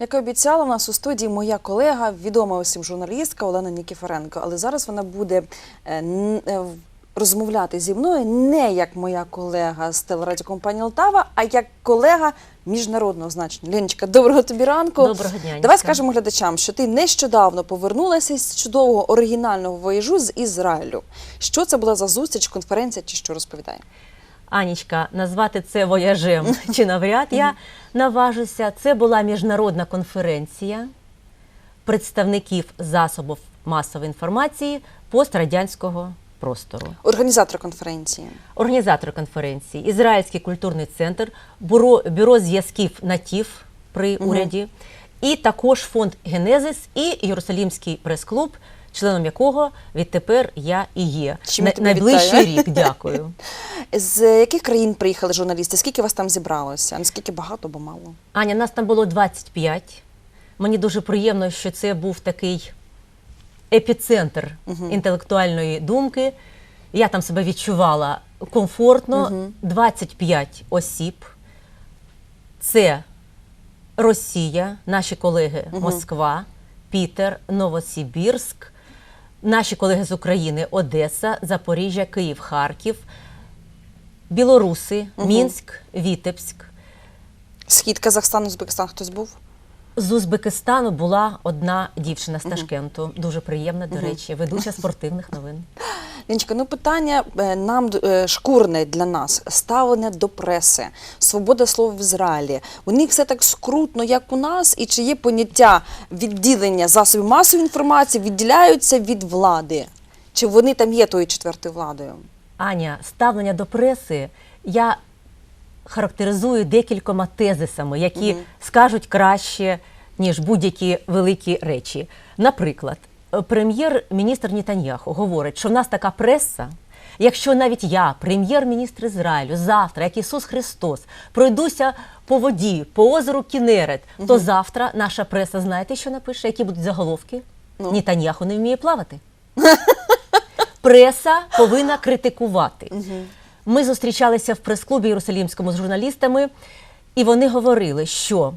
Як і обіцяла, у нас у студії моя колега, відома усім журналістка Олена Нікіфоренко. Але зараз вона буде е, е, в- розмовляти зі мною не як моя колега з телерадіокомпанії Лтава, а як колега міжнародного значення. Леночка, доброго тобі ранку. Доброго дня, Давай скажемо глядачам, що ти нещодавно повернулася з чудового оригінального воєжу з Ізраїлю. Що це була за зустріч, конференція чи що розповідає? Анічка, назвати це вояжем чи навряд я наважуся. Це була міжнародна конференція представників засобів масової інформації пострадянського простору. Організатор конференції. Організатор конференції, Ізраїльський культурний центр, бюро, бюро зв'язків НАТІВ при уряді, і також фонд Генезис і Єрусалімський прес-клуб, членом якого відтепер я і є. Чим На- найближчий вітаю. рік. Дякую. З яких країн приїхали журналісти? Скільки вас там зібралося? Наскільки багато, бо мало? Аня, нас там було 25. Мені дуже приємно, що це був такий епіцентр інтелектуальної думки. Я там себе відчувала комфортно. 25 осіб. Це Росія, наші колеги Москва, Пітер, Новосибірськ, наші колеги з України, Одеса, Запоріжжя, Київ, Харків, Білоруси, Мінськ, Вітебськ. Схід Казахстан, Узбекистан хтось був? З Узбекистану була одна дівчина з Ташкенту. Дуже приємна, до речі, ведуча спортивних новин. Лінчка, ну питання е, нам е, шкурне для нас ставлення до преси, свобода слова в Ізраїлі. У них все так скрутно, як у нас, і чи є поняття відділення засобів масової інформації, відділяються від влади? Чи вони там є тою четвертою владою? Аня, ставлення до преси я характеризую декількома тезисами, які скажуть краще, ніж будь-які великі речі. Наприклад, прем'єр-міністр Нетаньяху говорить, що в нас така преса. Якщо навіть я, прем'єр-міністр Ізраїлю, завтра, як Ісус Христос, пройдуся по воді, по озеру Кінерет, то завтра наша преса, знаєте, що напише, які будуть заголовки? Нетаньяху не вміє плавати. Преса повинна критикувати. Ми зустрічалися в прес-клубі Єрусалімському з журналістами, і вони говорили, що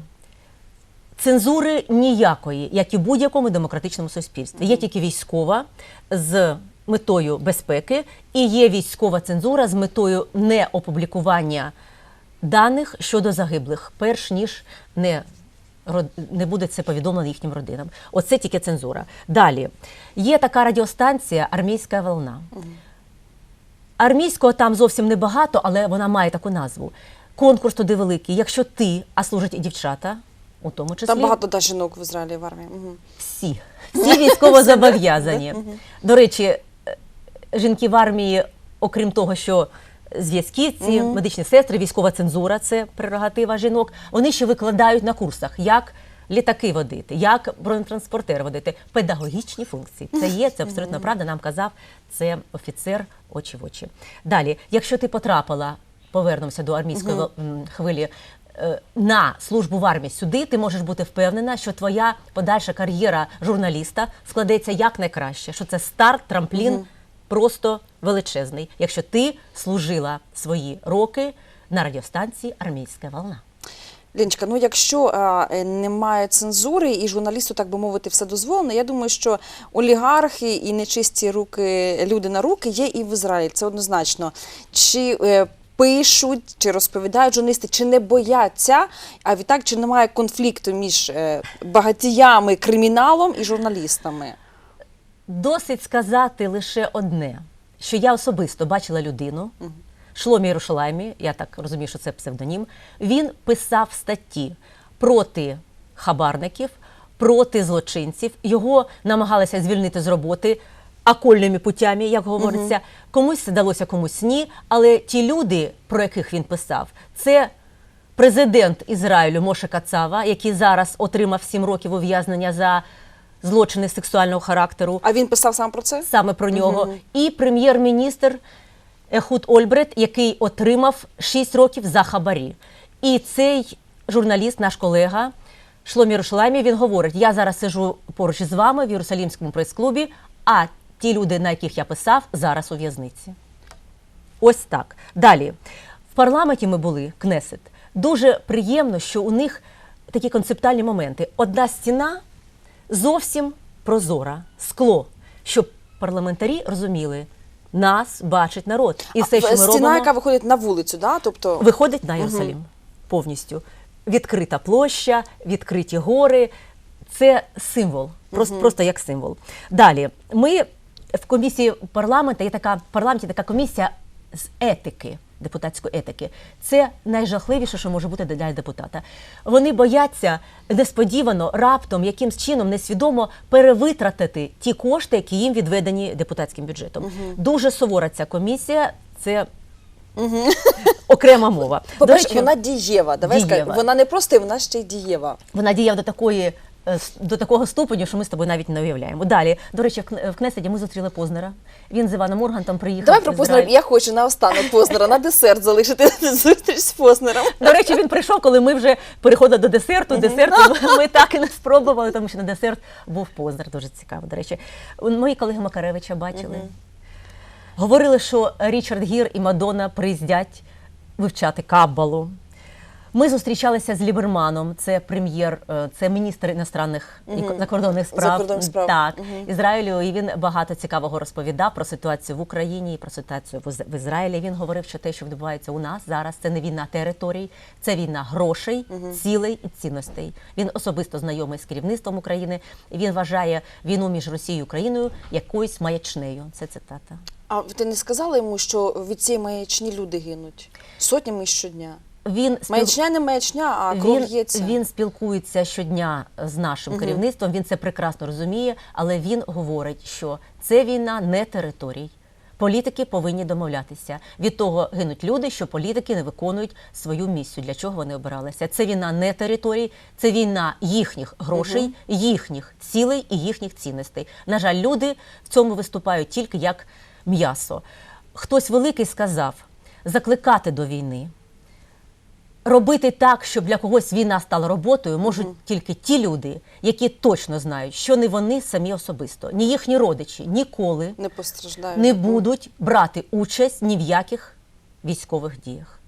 цензури ніякої, як і в будь-якому демократичному суспільстві. Є тільки військова з метою безпеки, і є військова цензура з метою неопублікування даних щодо загиблих, перш ніж не не буде це повідомлено їхнім родинам. Оце тільки цензура. Далі є така радіостанція Армійська волна. Армійського там зовсім небагато, але вона має таку назву. Конкурс туди великий. Якщо ти, а служать і дівчата, у тому числі Там багато да, жінок в Ізраїлі в армії. Угу. всі, всі військово зобов'язані. До речі, е, жінки в армії, окрім того, що зв'язківці, медичні сестри, військова цензура це прерогатива жінок. Вони ще викладають на курсах, як літаки водити, як бронетранспортер водити, педагогічні функції. Це є, це абсолютно правда. Нам казав це офіцер очі в очі. Далі, якщо ти потрапила, повернемося до армійської м, хвилі. Е, На службу в армії сюди ти можеш бути впевнена, що твоя подальша кар'єра журналіста складеться якнайкраще, що це старт, трамплін просто величезний, якщо ти служила свої роки на радіостанції Армійська волна. Лінчка, ну якщо а, е, немає цензури і журналісту, так би мовити, все дозволено, я думаю, що олігархи і нечисті руки, люди на руки є і в Ізраїлі. Це однозначно. Чи е, пишуть, чи розповідають журналісти, чи не бояться, а відтак, чи немає конфлікту між е, багатіями, криміналом і журналістами? Досить сказати лише одне, що я особисто бачила людину, Шломі Єрушалаймі, я так розумію, що це псевдонім. Він писав статті проти хабарників, проти злочинців. Його намагалися звільнити з роботи окольними путями, як говориться. Комусь це далося, комусь ні. Але ті люди, про яких він писав, це президент Ізраїлю Моше Кацава, який зараз отримав 7 років ув'язнення за злочини сексуального характеру А він писав сам про це? саме про нього, і прем'єр-міністр Ехуд Ольбрет, який отримав 6 років за хабарі. І цей журналіст, наш колега Шломі Рушламі, він говорить: я зараз сижу поруч із вами в Єрусалімському прес-клубі, а ті люди, на яких я писав, зараз у в'язниці. Ось так. Далі. В парламенті ми були, Кнесет. Дуже приємно, що у них такі концептуальні моменти. Одна стіна зовсім прозора, скло, щоб парламентарі розуміли, нас бачить народ. І все, що ми стіна, робимо, яка виходить на вулицю, да? тобто виходить на Єрусалим повністю. Відкрита площа, відкриті гори. Це символ, просто, просто як символ. Далі, ми в комісії парламенту є така в парламенті така комісія з етики, депутатської етики. Це найжахливіше, що може бути для депутата. Вони бояться несподівано, раптом, якимсь чином несвідомо перевитратити ті кошти, які їм відведені депутатським бюджетом. Дуже сувора ця комісія. Це окрема мова. По-перше, вона дієва. Давай дієва. скажемо, вона не просто, вона ще й дієва. вона діяв до такої. Е, До такого ступеню, що ми з тобою навіть не уявляємо. Далі, до речі, в Кне- Кнеседі ми зустріли Познера. Він з Іваном Ургантом приїхав. Давай про Познера. Я хочу на останок Познера, на десерт залишити зустріч з Познером. До речі, він прийшов, коли ми вже переходили до десерту. Десерту ми так і не спробували, тому що на десерт був Познер. Дуже цікаво. До речі, мої колеги Макаревича бачили. Говорили, що Річард Гір і Мадонна приїздять вивчати Каббалу. Ми зустрічалися з Ліберманом, це прем'єр, е, це міністр іностранних і Мгм. закордонних справ. Закордонних справ. Так, Мгм. Ізраїлю, і він багато цікавого розповідав про ситуацію в Україні, і про ситуацію в Із- Ізраїлі. Він говорив, що те, що відбувається у нас зараз, це не війна територій, це війна грошей, цілей і цінностей. Він особисто знайомий з керівництвом України. і Він вважає війну між Росією і Україною якоюсь маячнею. Це цитата. А ти не сказала йому, що від цієї маячні люди гинуть сотнями щодня? Він спіл- Маячня не маячня, а він, він спілкується щодня з нашим керівництвом. Він це прекрасно розуміє, але він говорить, що це війна не територій. Політики повинні домовлятися. Від того гинуть люди, що політики не виконують свою місію. Для чого вони обиралися? Це війна не територій, це війна їхніх грошей, їхніх цілей і їхніх цінностей. На жаль, люди в цьому виступають тільки як м'ясо. Хтось великий сказав закликати до війни. Робити так, щоб для когось війна стала роботою, можуть тільки ті люди, які точно знають, що не вони самі особисто, ні їхні родичі ніколи Не постраждають. не будуть брати участь ні в яких військових діях.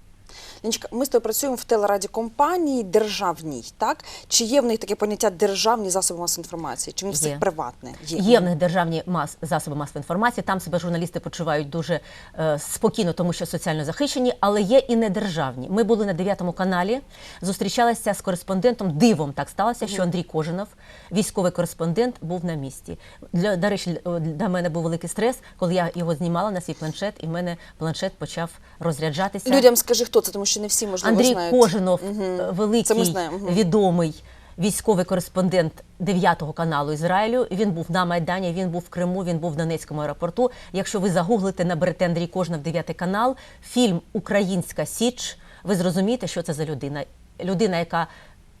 Леночка, ми з тобою працюємо в телераді компанії державній, так? Чи є в них таке поняття державні засоби масової інформації? Чи в них все приватне? Є в них державні мас, засоби масової інформації. Там себе журналісти почувають дуже е, спокійно, тому що соціально захищені, але є і недержавні. Ми були на 9 каналі, зустрічалися з кореспондентом. Дивом так сталося, що Андрій Кожинов, військовий кореспондент, був на місці. Для, до речі, для мене був великий стрес, коли я його знімала на свій планшет, і в мене планшет почав розряджатися. Людям скажи, хто це, тому що не всі можливо Андрій знають. Кожинов, ми великий, знаємо. Мгм. відомий військовий кореспондент 9 каналу Ізраїлю. Він був на Майдані, він був в Криму, він був в Донецькому аеропорту. Якщо ви загуглите, наберете Андрій Кожинов 9 канал, фільм Українська Січ, ви зрозумієте, що це за людина. Людина, яка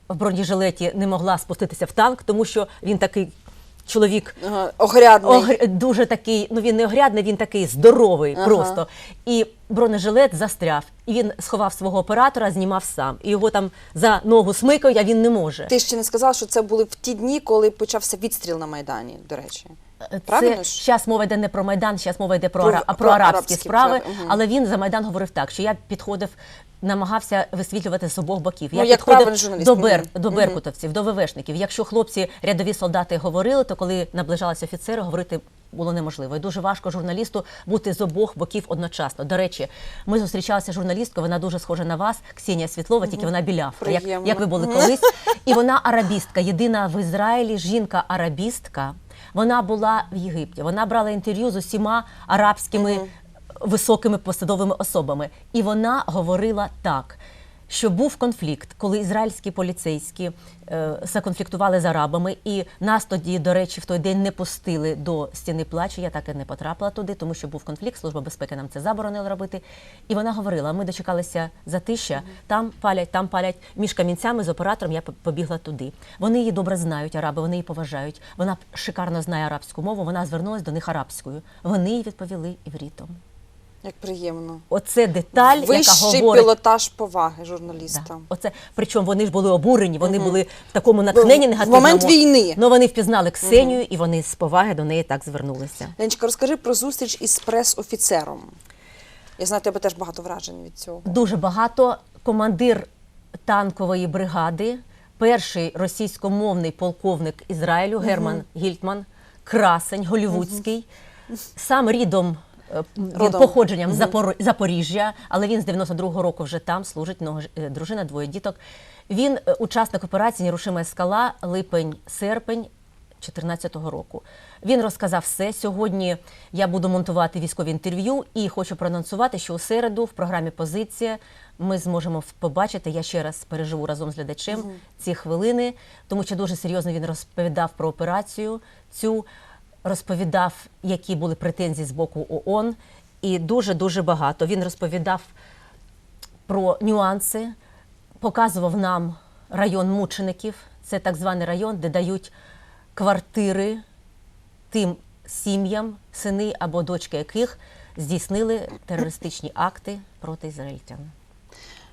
в бронежилеті не могла спуститися в танк, тому що він такий чоловік Ага, Огрядний. Огр- дуже такий, ну він не огрядний, він такий здоровий Ага. просто. І бронежилет застряв. І він сховав свого оператора, знімав сам. І його там за ногу смикають, а він не може. Ти ще не сказала, що це були в ті дні, коли почався відстріл на Майдані, до речі. Правильно Це ж? зараз мова йде не про Майдан, зараз мова йде про, Про- про, про арабські, арабські справи. справи, мгм. Але він за Майдан говорив так, що я підходив. Намагався висвітлювати з обох боків. Ну, як підходив до, бер, до беркутовців, до ВВшників. Якщо хлопці, рядові солдати говорили, то коли наближалися офіцери, говорити було неможливо. І дуже важко журналісту бути з обох боків одночасно. До речі, ми зустрічалися з журналісткою, вона дуже схожа на вас, Ксенія Світлова, тільки вона білявка, як, як ви були колись. І вона арабістка, єдина в Ізраїлі жінка-арабістка. Вона була в Єгипті. Вона брала інтерв'ю з усіма арабськими високими посадовими особами. І вона говорила так. Що був конфлікт, коли ізраїльські поліцейські е, законфліктували з арабами, і нас тоді, до речі, в той день не пустили до стіни плачу. Я так і не потрапила туди, тому що був конфлікт. Служба безпеки нам це заборонила робити. І вона говорила: ми дочекалися затища, там палять, там палять. Між камінцями з оператором я побігла туди. Вони її добре знають, араби, вони її поважають. Вона шикарно знає арабську мову. Вона звернулася до них арабською. Вони їй відповіли іврітом. Як приємно. Оце деталь, яка Вищий говорить. пілотаж поваги Да. Оце причому вони ж були обурені, вони були в такому натхненні В момент війни. Ну вони впізнали Ксенію, і вони з поваги до неї так звернулися. Леночка, розкажи про зустріч із прес-офіцером. Я знаю, тебе теж багато вражень від цього. Дуже багато командир танкової бригади перший російськомовний полковник Ізраїлю Герман Гільтман, красень голівудський, сам рідом. Е, Родом. походженням з Запор... Запоріжжя, але він з 92-го року вже там служить, нього е, дружина, двоє діток. Він е, учасник операції Нерушима скала, липень-серпень 2014 року. Він розказав все. Сьогодні я буду монтувати військові інтерв'ю і хочу проанонсувати, що у середу в програмі Позиція ми зможемо побачити. Я ще раз переживу разом з глядачем ці хвилини, тому що дуже серйозно він розповідав про операцію цю, розповідав, які були претензії з боку ООН, і дуже дуже багато. Він розповідав про нюанси, показував нам район мучеників. Це так званий район, де дають квартири тим сім'ям, сини або дочки яких здійснили терористичні акти проти ізраїльтян.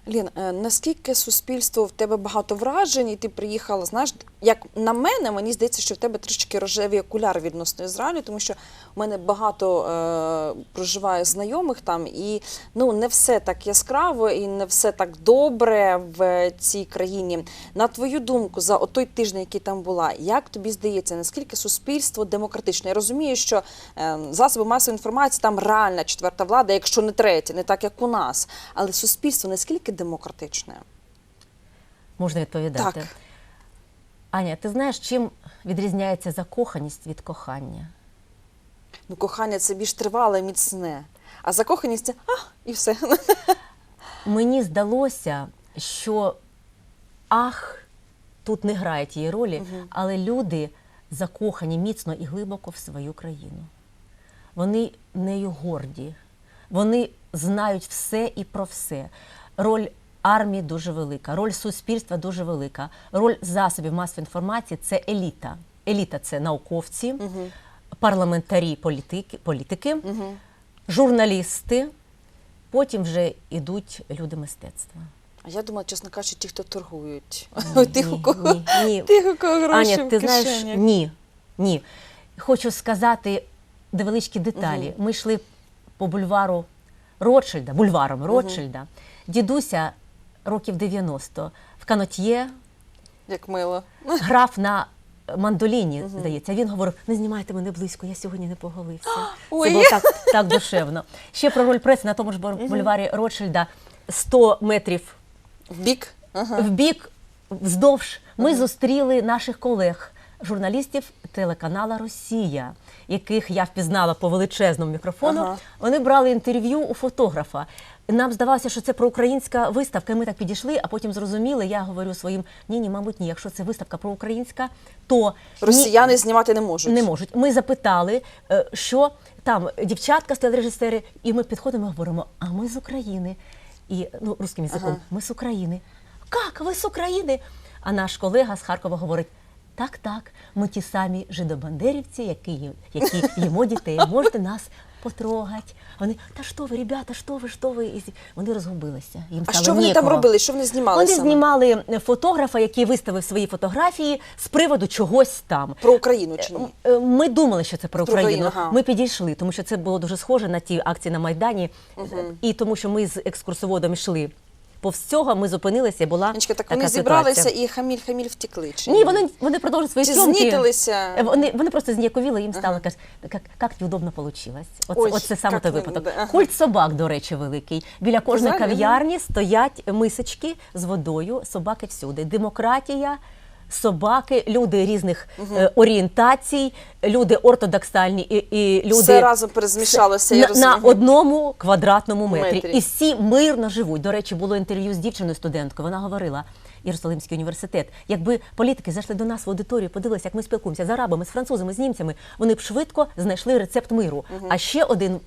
Лін, е, наскільки суспільство в тебе багато вражень, і ти приїхала, знаєш, як на мене, мені здається, що в тебе трішки рожеві окуляри відносно Ізраїлю, тому що в мене багато е, проживає знайомих там, і ну не все так яскраво і не все так добре в цій країні. На твою думку, за той тиждень, який там була, як тобі здається, наскільки суспільство демократичне? Я розумію, що е, засоби масової інформації там реальна четверта влада, якщо не третя, не так як у нас. Але суспільство наскільки демократичне? Можна відповідати. Так. Аня, ти знаєш, чим відрізняється закоханість від кохання? Ну, кохання це більш тривале, міцне. А закоханість це а, і все. Мені здалося, що ах тут не грає тієї ролі, але люди закохані міцно і глибоко в свою країну. Вони нею горді, вони знають все і про все. Роль армії дуже велика, роль суспільства дуже велика, роль засобів масової інформації це еліта. Еліта це науковці, парламентарі, політики, політики журналісти, потім вже йдуть люди мистецтва. А я думала, чесно кажучи, ті, хто торгують. Ні, Тих, у ні, кого, ні, ні. тих, у кого гроші Аня, в ти знаєш, ні, ні. Хочу сказати невеличкі деталі. Ми йшли по бульвару Ротшильда, бульваром Ротшильда. Дідуся років 90 в канотьє Як мило. грав на мандоліні, здається. Він говорив: не знімайте мене близько, я сьогодні не поголився. Ой. Це було так, так душевно. Ще про роль преси на тому ж бульварі Ротшильда 100 метрів В бік. Ага. в бік вздовж ми зустріли наших колег, журналістів телеканала Росія, яких я впізнала по величезному мікрофону. Ага. Вони брали інтерв'ю у фотографа. Нам здавалося, що це проукраїнська виставка. і Ми так підійшли, а потім зрозуміли. Я говорю своїм ні, ні, мабуть, ні. Якщо це виставка проукраїнська, то ні- Росіяни знімати не можуть. не можуть. Ми запитали, е, що там дівчатка стояли режисери, і ми підходимо і говоримо: а ми з України. І ну, русским язиком, Ага. ми з України. Як ви з України? А наш колега з Харкова говорить: так, так, ми ті самі жидобандерівці, які, які їмо дітей, можете нас потрогати. Вони, та що ви, ребята, що ви, що ви? І вони розгубилися. Їм А стало що вони там робили? Що вони знімали Вони саме? знімали фотографа, який виставив свої фотографії з приводу чогось там. Про Україну чи ні? Е, Ми думали, що це про Про Україну, Україну. Ми підійшли, тому що це було дуже схоже на ті акції на Майдані. І тому, що ми з екскурсоводом йшли повз цього, ми зупинилися. Була Нічка, так така вони зібралися ситуація. і хаміль-хаміль втекли. Чи Ні, вони, вони продовжують свої Чи зйомки. знітилися? Е, Вони, вони просто зніяковіли, їм стало кажуть, як, як неудобно вийшло. Оце, Ой, оце саме той випадок. да. Культ собак, до речі, великий. Біля кожної кав'ярні стоять мисочки з водою, собаки всюди. Демократія. Собаки, люди різних е, орієнтацій, люди ортодоксальні і, і люди Все разом перезмішалося, я на, розумію. на одному квадратному метрі. Метрі. І всі мирно живуть. До речі, було інтерв'ю з дівчиною студенткою. Вона говорила. Єрусалимський університет. Якби політики зайшли до нас в аудиторію, подивилися, як ми спілкуємося з арабами, з французами, з німцями, вони б швидко знайшли рецепт миру. А ще один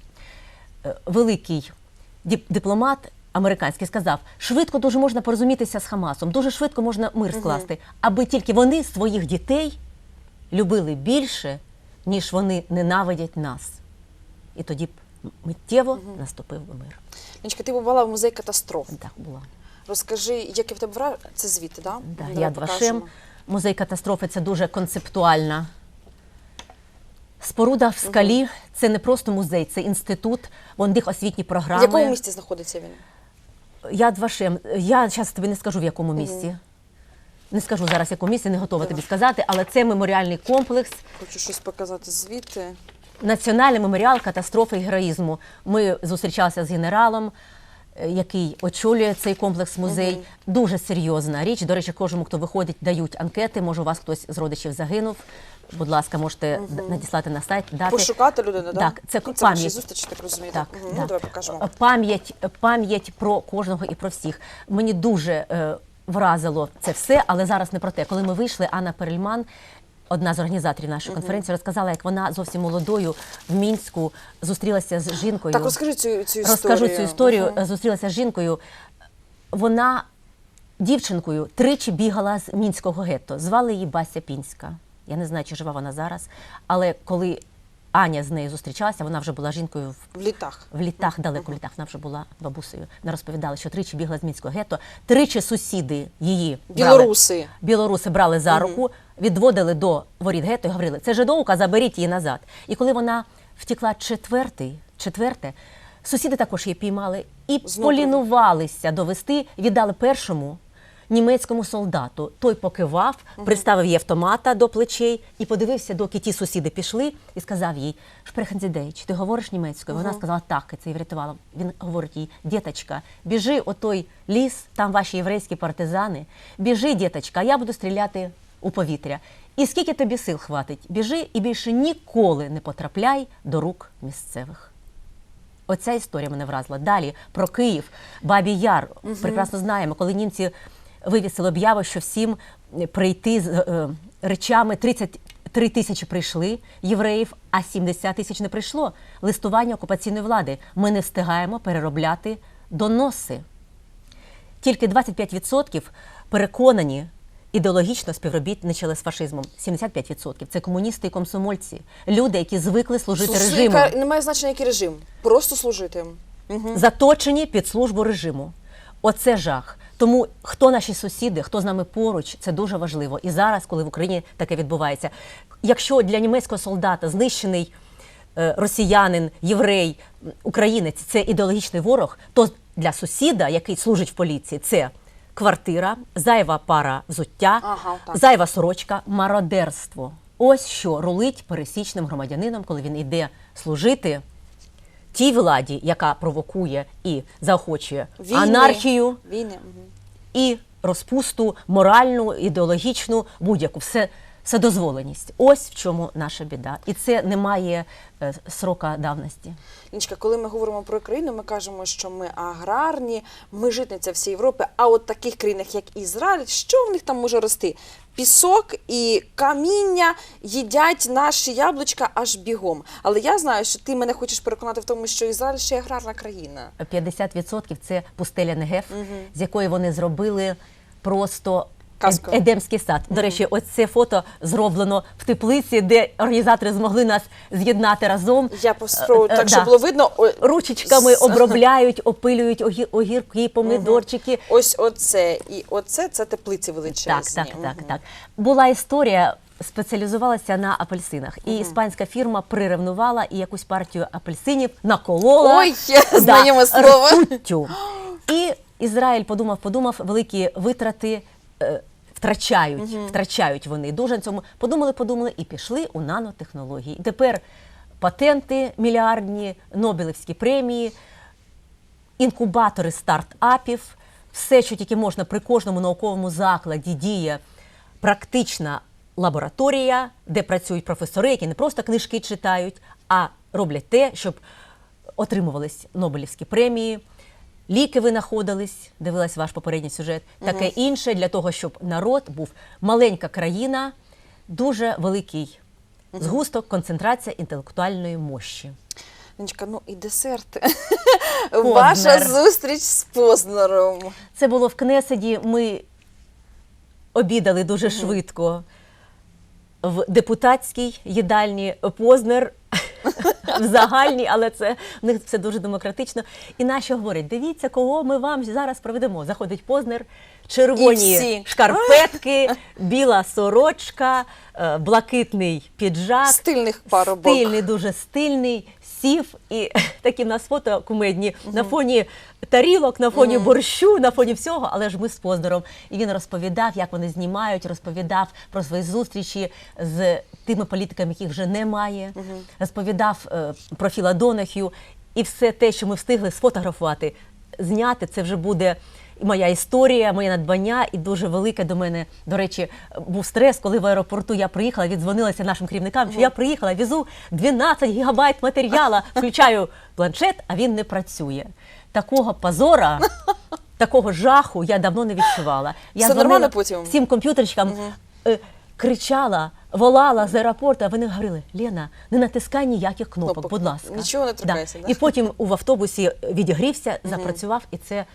е, великий діп- дипломат американський сказав: швидко дуже можна порозумітися з Хамасом, дуже швидко можна мир скласти, аби тільки вони своїх дітей любили більше, ніж вони ненавидять нас. І тоді б миттєво наступив би мир. Нічка, ти побувала в музей катастроф. Так було. Розкажи, яке в тебе враження? Це звідти, так? Да, Яд покажемо. Вашем. Музей катастрофи це дуже концептуальна. Споруда в скалі це не просто музей, це інститут, вон них освітні В програми. якому місті знаходиться він? Яд Вашем. Я зараз тобі не скажу в якому місці. Не скажу зараз, яку місце, не готова тобі сказати, але це меморіальний комплекс, Хочу щось показати звідти. національний меморіал катастрофи і героїзму. Ми зустрічалися з генералом, е, який очолює цей комплекс музей. Дуже серйозна річ. До речі, кожному, хто виходить, дають анкети. Може, у вас хтось з родичів загинув. Будь ласка, можете д- надіслати на сайт. Дати. Пошукати людину, да? Так, це ну, це пам'ять. зустрічі, так розумієте. Так, Мгм, да. Ну, давай покажемо. Пам'ять, пам'ять про кожного і про всіх. Мені дуже е, вразило це все, але зараз не про те. Коли ми вийшли, Анна Перельман, одна з організаторів нашої конференції, розказала, як вона зовсім молодою в Мінську зустрілася з жінкою. Так, розкажи цю, цю історію. Розкажу цю історію. Мгм. Зустрілася з жінкою. Вона дівчинкою тричі бігала з мінського гетто. Звали її Бася Пінська. Я не знаю, чи жива вона зараз. Але коли Аня з нею зустрічалася, вона вже була жінкою в В літах. в літах, далеко в літах, вона вже була бабусею. Вона розповідала, що тричі бігла з мінського гетто, тричі сусіди її брали- Білоруси. білоруси брали за руку, відводили до воріт гетто і говорили, це жидовка, заберіть її назад. І коли вона втекла четвертий, четверте, сусіди також її піймали і Знову. полінувалися довести, віддали першому. Німецькому солдату той покивав, приставив їй автомата до плечей і подивився, доки ті сусіди пішли, і сказав їй: Шпрехензідейч, ти говориш німецькою? Вона сказала так, і це її врятувало. Він говорить їй: діточка, біжи о той ліс, там ваші єврейські партизани. Біжи, діточка, а я буду стріляти у повітря. І скільки тобі сил хватить? Біжи і більше ніколи не потрапляй до рук місцевих. Оця історія мене вразила. Далі про Київ, Бабій Яр. Прекрасно знаємо, коли німці вивісили об'яву, що всім прийти з е, речами 33 тисячі прийшли євреїв, а 70 тисяч не прийшло. Листування окупаційної влади. Ми не встигаємо переробляти доноси. Тільки 25% переконані ідеологічно співробітничали з фашизмом. 75% – це комуністи і комсомольці, люди, які звикли служити Служи- режиму. яка- Немає значення, який режим. Просто служити. Мгм. заточені під службу режиму. Оце жах. Тому хто наші сусіди, хто з нами поруч, це дуже важливо. І зараз, коли в Україні таке відбувається. Якщо для німецького солдата знищений е, росіянин, єврей, українець це ідеологічний ворог, то для сусіда, який служить в поліції, це квартира, зайва пара взуття, Ага, зайва сорочка, мародерство. Ось що рулить пересічним громадянином, коли він йде служити тій владі, яка провокує і заохочує Війни. анархію Війни. і розпусту, моральну, ідеологічну, будь-яку все. Вседозволеність. Ось в чому наша біда. І це не має е, срока давності. Ліночка, коли ми говоримо про країну, ми кажемо, що ми аграрні, ми житниця всієї Європи. А от таких країнах, як Ізраїль, що в них там може рости? Пісок і каміння їдять наші яблучка аж бігом. Але я знаю, що ти мене хочеш переконати в тому, що Ізраїль ще аграрна країна. 50% це пустеля Негев, з якої вони зробили просто Казку. Едемський сад. До речі, ось це фото зроблено в теплиці, де організатори змогли нас з'єднати разом. Я поспробую Е, е, так, щоб було видно. Ручечками обробляють, опилюють огі- огірки, помидорчики. Ось оце і оце це теплиці величезні. так, так, Мгм. так. Була історія, спеціалізувалася на апельсинах. І іспанська фірма приревнувала і якусь партію апельсинів наколола. Ой, знайоме слово. ртуттю. І Ізраїль подумав, подумав, великі витрати. Втрачають, втрачають вони дуже на цьому. Подумали, подумали і пішли у нанотехнології. І тепер патенти мільярдні, Нобелівські премії, інкубатори стартапів, все, що тільки можна при кожному науковому закладі діє практична лабораторія, де працюють професори, які не просто книжки читають, а роблять те, щоб отримувались Нобелівські премії. Ліки винаходились, дивилась ваш попередній сюжет, таке інше для того, щоб народ був маленька країна, дуже великий згусток, концентрація інтелектуальної мощі. Нічка, ну і десерт. Познер. Ваша зустріч з Познером. Це було в Кнеседі. Ми обідали дуже швидко в депутатській їдальні Познер. В загальній, але це в них все дуже демократично. І наші говорять: дивіться, кого ми вам зараз проведемо. Заходить Познер, червоні шкарпетки, біла сорочка, е, блакитний піджак. Стильних парубок. Стильний, дуже стильний, сів і такі в нас фото кумедні. На фоні тарілок, на фоні борщу, на фоні всього, але ж ми з Познером. І він розповідав, як вони знімають, розповідав про свої зустрічі з тими політиками, яких вже немає, розповідав е, про Філа Донахю. І все те, що ми встигли сфотографувати, зняти, це вже буде моя історія, моє надбання, і дуже велике до мене. До речі, був стрес, коли в аеропорту я приїхала, віддзвонилася нашим керівникам, що я приїхала, везу 12 гігабайт матеріала, включаю планшет, а він не працює. Такого позора. Такого жаху я давно не відчувала. Я Все нормально потім? всім комп'ютерчикам, е, кричала, волала з аеропорту, а вони говорили: Лена, не натискай ніяких кнопок, Кнопок. будь ласка. Нічого не торкайся, да? І потім в автобусі відігрівся, запрацював, і це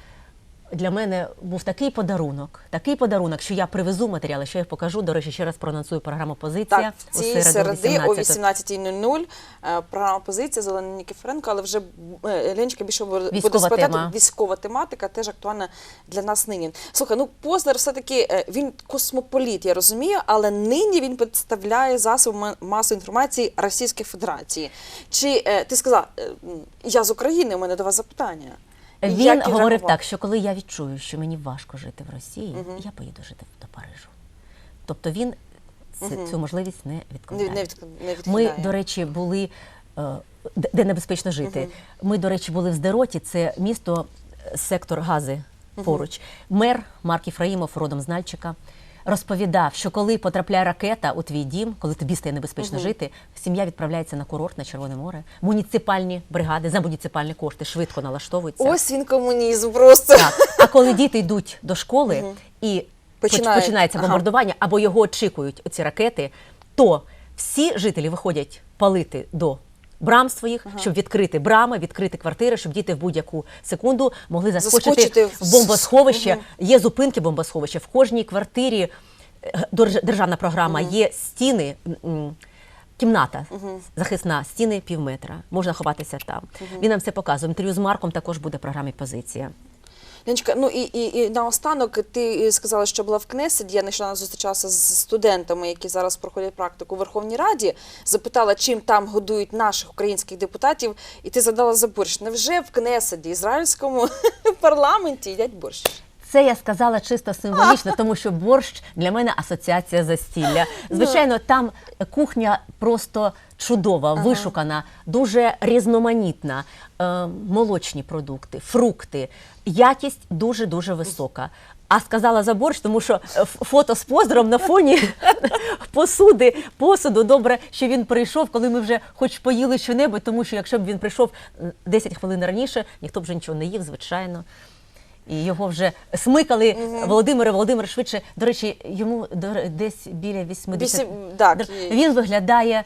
для мене був такий подарунок, такий подарунок, що я привезу матеріали, що я їх покажу. До речі, ще раз проанонсую програму Позиція Так, в у цій середу, середи о 18.00 е, програма позиція Зелена Нікіфоренко, але вже е, Леночка більше буде буде Військова розповідати. тема. Військова тематика теж актуальна для нас нині. Слухай, ну Познер все-таки е, він космополіт, я розумію, але нині він представляє засоби ма- масової інформації Російської Федерації. Чи ти сказала, я з України, у мене до вас запитання. Він Як говорив так, що коли я відчую, що мені важко жити в Росії, я поїду жити до Парижу. Тобто він ц- цю можливість не відкладає. Не- не відк- Ми, до речі, були е, де небезпечно жити. Ми, до речі, були в Здероті, це місто, е, сектор Гази поруч. Мер Марк Іфраїмов, родом з Нальчика, розповідав, що коли потрапляє ракета у твій дім, коли тобі стає небезпечно жити, сім'я відправляється на курорт на Червоне море. Муніципальні бригади за муніципальні кошти швидко налаштовуються. Ось він комунізм просто. Так. А коли діти йдуть до школи і Починають, починається ага. бомбардування, або його очікують ці ракети, то всі жителі виходять палити до брам своїх, щоб відкрити брами, відкрити квартири, щоб діти в будь-яку секунду могли заскочити, Заскочити в бомбосховище. бомбосховище. Є зупинки бомбосховища. В кожній квартирі е, державна програма, є стіни. Кімната Кімната захисна, стіни пів метра. Можна ховатися там. Він нам це показує. Інтерв'ю з Марком також буде в програмі Позиція. Леночка, ну і, і, і наостанок ти сказала, що була в Кнеседі. Я нещодавно зустрічалася з студентами, які зараз проходять практику у Верховній Раді. Запитала, чим там годують наших українських депутатів, і ти задала за борщ. Невже в Кнеседі, ізраїльському парламенті їдять борщ? Це я сказала чисто символічно, тому що борщ для мене асоціація застілля. Звичайно, там кухня просто чудова, вишукана, дуже різноманітна. Е, молочні продукти, фрукти, якість дуже дуже висока. А сказала за борщ, тому що е, фото з поздром на фоні посуди, посуду. Добре, що він прийшов, коли ми вже хоч поїли що-небудь, тому що якщо б він прийшов м, 10 хвилин раніше, ніхто б вже нічого не їв, звичайно. І його вже смикали Володимире, Володимир швидше. До речі, йому десь біля 80. Вісім- так, Він виглядає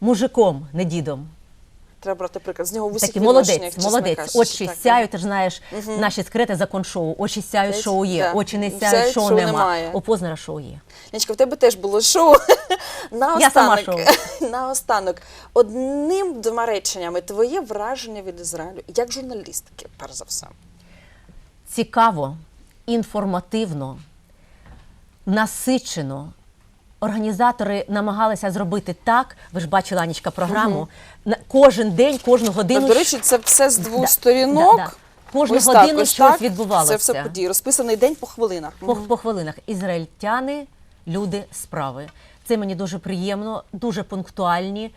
мужиком, не дідом. Треба брати приклад. З нього в усіх Такий молодець, молодець. Очі Так, сяють, ти ж знаєш, наші секрети закон шоу. Очі сяють, Десь, шоу є, да. очі не Сяють, сяють, шоу шоу нема. немає. У Познера шоу є. Леночка, в тебе теж було шоу. Я сама Наостанок, наостанок, одним двома реченнями, твоє враження від Ізраїлю, як журналістики, перш за все. цікаво, інформативно, насичено. Організатори намагалися зробити так. Ви ж бачили Анічка програму. На кожен день, кожну годину. До речі, це все з двох Да, сторінок. да, да. Кожну Ось годину так, ось щось так. відбувалося. Це все події. Розписаний день по хвилинах. по, по хвилинах. Ізраїльтяни, люди справи. Це мені дуже приємно, дуже пунктуальні,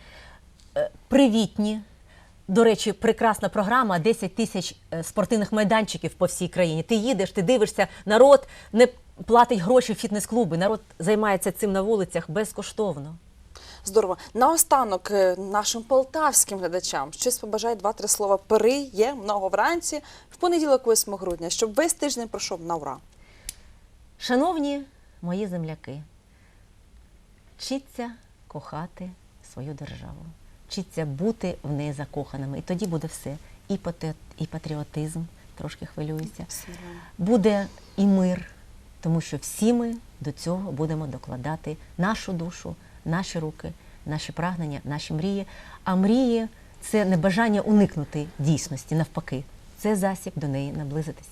е, привітні. До речі, прекрасна програма, 10 тисяч е, спортивних майданчиків по всій країні. Ти їдеш, ти дивишся, народ не платить гроші в фітнес-клуби, народ займається цим на вулицях безкоштовно. Здорово. Наостанок е, нашим полтавським глядачам щось побажай два-три слова. Пери є много вранці в понеділок, 8 грудня, щоб весь тиждень пройшов на ура. Шановні мої земляки, вчіться кохати свою державу, вчіться бути в неї закоханими. І тоді буде все. І, патріотизм, трошки хвилююся, буде і мир, тому що всі ми до цього будемо докладати нашу душу, наші руки, наші прагнення, наші мрії. А мрії це не бажання уникнути дійсності, навпаки, це засіб до неї наблизитися.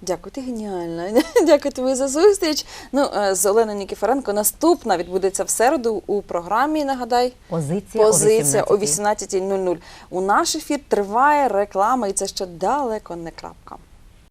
Дякую, ти геніальна. Дякую тобі за зустріч. Ну, е, з Оленою Нікіфоренко наступна відбудеться в середу у програмі. Нагадай. Позиція, Позиція о о 18:00. 18.00. У наш ефір триває реклама, і це ще далеко не крапка.